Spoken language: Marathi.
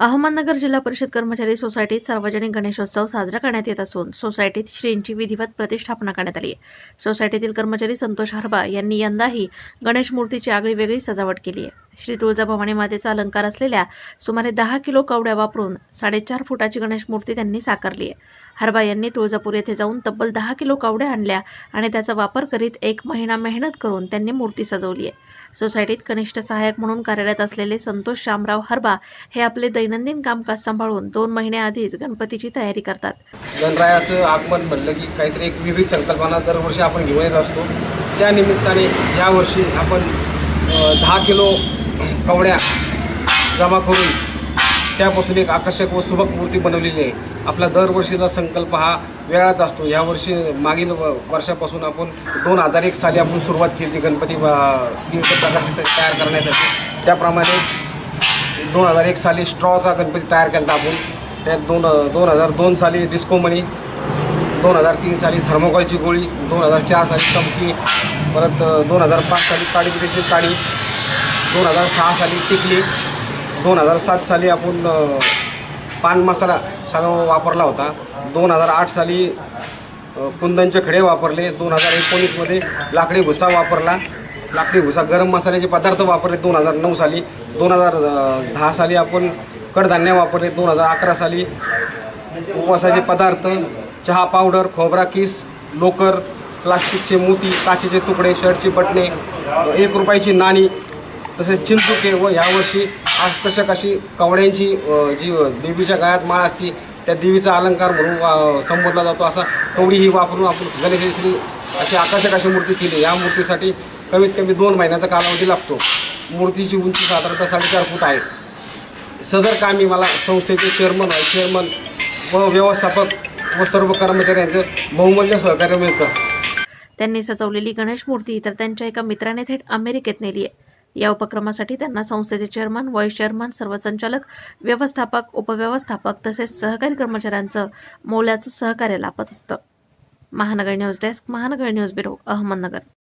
अहमदनगर जिल्हा परिषद कर्मचारी सोसायटीत सार्वजनिक गणेशोत्सव साजरा करण्यात येत असून सोसायटीत श्रींची विधिवत प्रतिष्ठापना करण्यात आली आहे. सोसायटीतील कर्मचारी संतोष हरबा यांनी यंदाही गणेश मूर्तीची आगळी वेगळी सजावट केली आहे. श्री तुळजाभवानी मातेचा अलंकार असलेल्या सुमारे दहा किलो कवड्या वापरून साडेचार फुटाची गणेश मूर्ती त्यांनी साकारली आहे. हरबा यांनी तुळजापूर येथे जाऊन तब्बल दहा किलो कावड्या आणल्या आणि त्याचा वापर करीत एक महिना मेहनत करून त्यांनी मूर्ती सजवली आहे. सोसायटीत कनिष्ठ सहाय्यक म्हणून कार्यरत असलेले संतोष शामराव हरबा हे आपले दैनंदिन कामकाज सांभाळून दोन महिन्याआधीच गणपतीची तयारी करतात. गणरायाचं आगमन म्हणलं की काहीतरी एक विविध संकल्पना दरवर्षी आपण घेऊन येत असतो. त्या निमित्ताने यावर्षी आपण दहा किलो कवड्या जमा करून त्यापासून एक आकर्षक व सुबक मूर्ती बनवलेली आहे. आपला दरवर्षीचा संकल्प हा वेगळाच असतो. यावर्षी मागील वर्षापासून आपण दोन हजार एक साली आपण सुरुवात केली गणपती विविध प्रकारचे तयार करण्यासाठी. त्याप्रमाणे दोन हजार एक साली स्ट्रॉचा गणपती तयार केला आपण. त्यात दोन दोन हजार दोन साली डिस्को मनी दोन हजार तीन साली थर्मोकॉलची गोळी दोन हजार चार साली चमकी परत दोन हजार पाच साली काळी पिठाची काळी दोन हजार सहा साली टिकली. दोन हजार सात साली आपण पान मसाला सगळं वापरला होता. दोन हजार आठ साली कुंदनचे खडे वापरले. दोन हजार एकोणीसमध्ये लाकडी भुसा वापरला. लाकडी भुसा गरम मसाल्याचे पदार्थ वापरले दोन हजार नऊ साली. दोन हजार दहा साली आपण कडधान्य वापरले. दोन हजार अकरा साली उपवासाचे पदार्थ चहा पावडर खोबरा किस लोकर प्लास्टिकचे मोती काचेचे तुकडे शर्टची बटणे एक रुपयाची नाणी तसेच चिंचुके व यावर्षी आकर्षक अशी कवड्यांची जी देवीच्या गळ्यात माळ असती त्या देवीचा अलंकार म्हणून वा- संबोधला जातो. असा कवडी ही वापरून आपण गणेशश्री अशी आकर्षक अशी मूर्ती केली या मूर्तीसाठी कमीत कमी दोन महिन्याचा कालावधी लागतो. मूर्तीची उंची साधारणतः साडेचार फूट आहे. सदर कामी मला संस्थेचे चेअरमन चेअरमन व व्यवस्थापक व सर्व कर्मचाऱ्यांचं बहुमूल्य सहकार्य मिळतं. त्यांनी सजवलेली गणेश मूर्ती तर त्यांच्या एका मित्राने थेट अमेरिकेत नेली आहे. या उपक्रमासाठी त्यांना संस्थेचे चेअरमन व्हाईस चेअरमन सर्व संचालक व्यवस्थापक उपव्यवस्थापक तसेच सहकारी कर्मचाऱ्यांचं मोलाचं सहकार्य लाभत असतं. Mahanagar news desk Mahanagar news bureau Ahmednagar.